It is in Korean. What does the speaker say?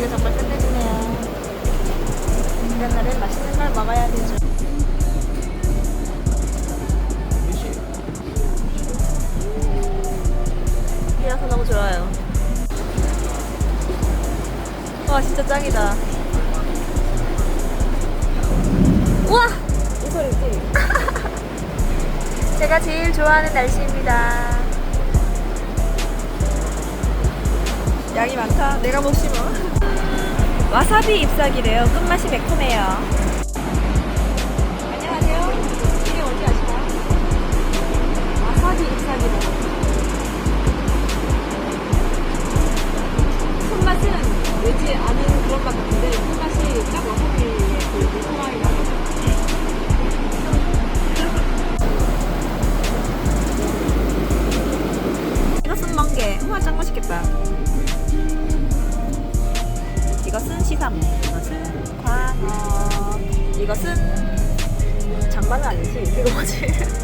날씨가 정말 끝내주네요. 이런 날엔 맛있는 걸 먹어야 되죠. 비와서 너무 좋아요. 와 진짜 짱이다. 우와! 이 소리지? 제가 제일 좋아하는 날씨입니다. 양이 많다. 내가 못 심어. 와사비 잎사귀래요. 끝맛이 매콤해요. 안녕하세요. 이게 뭔지 아시나요? 와사비 잎사귀라고. 손맛은 내지 않은 그런 맛 같은데 손맛이 딱 와사비의 그 매콤함이 나거든요. 이것은 멍게. 우와, 짱 맛있겠다. 이것은 시사무. 이것은 광어. 이것은 장마는 아니지. 이거 뭐지?